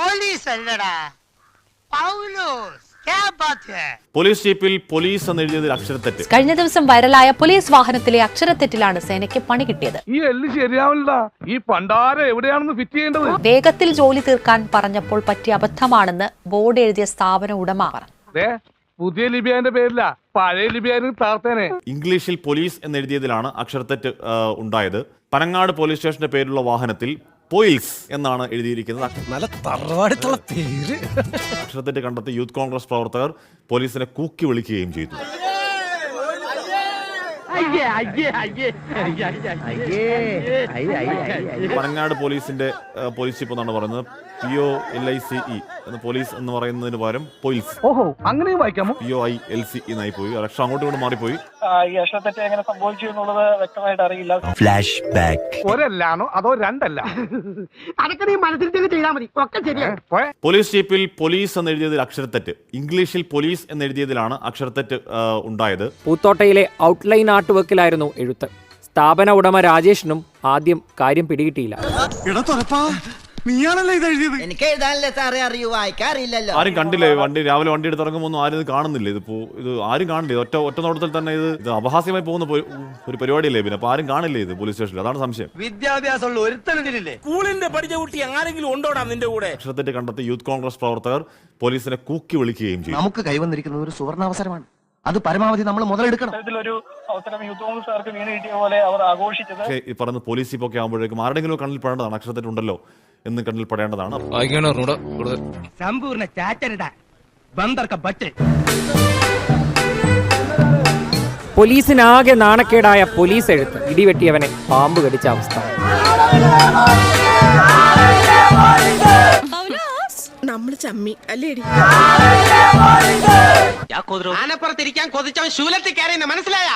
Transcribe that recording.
Police അല്ലടാ പൗലോസ് police ജീപ്പിൽ police എന്ന് എഴുതിയതിൽ അക്ഷരത്തെറ്റ്. കഴിഞ്ഞ ദിവസം വൈറലായ പോലീസ് വാഹനത്തിലെ അക്ഷരത്തെറ്റിലാണ് സേനയ്ക്ക് പണി കിട്ടിയത്. ഈ എല്ല് ശരിയാവില്ല ഈ പണ്ടാര എവിടെയാണെന്ന് ഫിറ്റ് ചെയ്യേണ്ടത്? വേഗത്തിൽ ജോലി തീർക്കാൻ പറഞ്ഞപ്പോൾ പറ്റിയ അബദ്ധമാണെന്ന് ബോർഡ് എഴുതിയ സ്ഥാപന ഉടമ പറഞ്ഞു. ദേ പുതിയ ലിബിയാന്റെ പേരില്ല പഴയ ലിബിയാനും താർത്തേനെ ഇംഗ്ലീഷിൽ പോലീസ് എന്ന് എഴുതിയതിലാണ് അക്ഷരത്തെറ്റ് ഉണ്ടായത്. പനങ്ങാട് പോലീസ് സ്റ്റേഷന്റെ പേരിലുള്ള വാഹനത്തിൽ പോയിൽസ് എന്നാണ് എഴുതിയിരിക്കുന്നത്. നല്ല തറവാടിത്തുള്ള പേര്. അക്ഷരത്തെറ്റ് കണ്ടെത്തി യൂത്ത് കോൺഗ്രസ് പ്രവർത്തകർ പോലീസിനെ കൂക്കി വിളിക്കുകയും ചെയ്തു. പനങ്ങാട് പോലീസിന്റെ പോലീസ് ചീഫ് എന്നാണ് പറയുന്നത്? P O L I C E എന്ന് പോലീസ് എന്ന് പറയുന്നതിന് പകരം പോലീസ് ഓഹോ അങ്ങനെയും വായിക്കാമോ? P O I L C എന്നായി പോയി. അക്ഷരം അങ്ങോട്ടും ഇങ്ങോട്ടും മാറിപ്പോയി. ഈ അക്ഷരത്തെറ്റ് എങ്ങനെ സംഭവിച്ചു എന്നുള്ളത് വ്യക്തമായിട്ട് അറിയില്ല. ഫ്ലാഷ് ബാക്ക് ഒരല്ലാണോ? അതോ രണ്ടല്ല? അതൊക്കെ നീ മനസ്സിൽ ചെയ്താൽ മതി. ഒക്കെ ശരിയാ പോലീസ് ചീപ്പിൽ പോലീസ് എന്ന് എഴുതിയതിൽ അക്ഷരത്തെറ്റ്. ഇംഗ്ലീഷിൽ പോലീസ് എന്ന് എഴുതിയതിലാണ് അക്ഷരത്തെറ്റ് ആ, ഉണ്ടായത്. പൂത്തോട്ടയിലെ ഔട്ട്ലൈൻ ആർട്ട് വർക്കിലായിരുന്നു എഴുത്ത്. സ്ഥാപന ഉടമ രാജേഷിനും ആദ്യം കാര്യം പിടികിട്ടിയില്ല. എടാ തുറപ്പാ. നീയാണല്ലേ ഇത് എഴുതിയത്? എനിക്ക് എഴുതാനല്ലേ സാറേ അറിയൂ. വായിക്കാറില്ലല്ലോ ആരും കണ്ടില്ലേ? വണ്ടി രാവിലെ വണ്ടി എടുത്ത് ഇറങ്ങുമ്പോൾ ഒന്നും ആരും ഇത് കാണുന്നില്ല? ഇതിപ്പോ ഇത് ആരും കാണില്ല? ഇത് ഒറ്റ ഒറ്റ നോട്ടത്തിൽ തന്നെ ഇത് ഇത് അപഹാസ്യമായി പോകുന്ന പോ- ഒരു പരിപാടിയല്ലേ പിന്നെ? അപ്പൊ ആരും കാണില്ലേ ഇത് പോലീസ് സ്റ്റേഷനിൽ? അതാണ് സംശയം. വിദ്യാഭ്യാസമുള്ള ഒരുത്തനെതിരില്ലേ സ്കൂളിന്റെ പഠിച്ച കുട്ടി ആരെങ്കിലും ഉണ്ടോടാ നിന്റെ കൂടെ? അക്ഷരത്തെറ്റ് കണ്ടെത്തി യൂത്ത് കോൺഗ്രസ് പ്രവർത്തകർ പോലീസിനെ കൂക്കി വിളിക്കുകയും ചെയ്തു. നമുക്ക് കൈവന്നിരിക്കുന്നത് ഒരു സുവർണാവസരമാണ്. അത് പരമാവധി നമ്മൾ മുതലെടുക്കണം. ഇത്തരത്തിലൊരു അവസരം യൂത്ത് കോൺഗ്രസ്സുകാർക്ക് വീണ് കിട്ടിയ പോലെ അവർ ആഘോഷിച്ചത് പക്ഷേ ഈ പറഞ്ഞ പോലീസ് ഇപ്പൊ ആകുമ്പോഴേക്കും ആരുടെങ്കിലും കണ്ണിൽ പെടേണ്ടതാണ്. അക്ഷരത്തെറ്റ് ഉണ്ടല്ലോ. എന്ന് കണ്ണിൽ പെടേണ്ടതാണ്. സമ്പൂർണ ചാറ്റരുത ബന്ദർക്ക ബറ്റ് പോലീസിനാകെ നാണക്കേടായ പോലീസ് എഴുത്ത്. ഇടിവെട്ടിയവനെ പാമ്പ് കടിച്ച അവസ്ഥ. നമ്മൾ ചമ്മി അല്ലേടി? ആനപ്പുറത്തിരിക്കാൻ കൊതിച്ചവൻ ശൂലത്തിൽ കയറിയെന്ന് മനസ്സിലായ?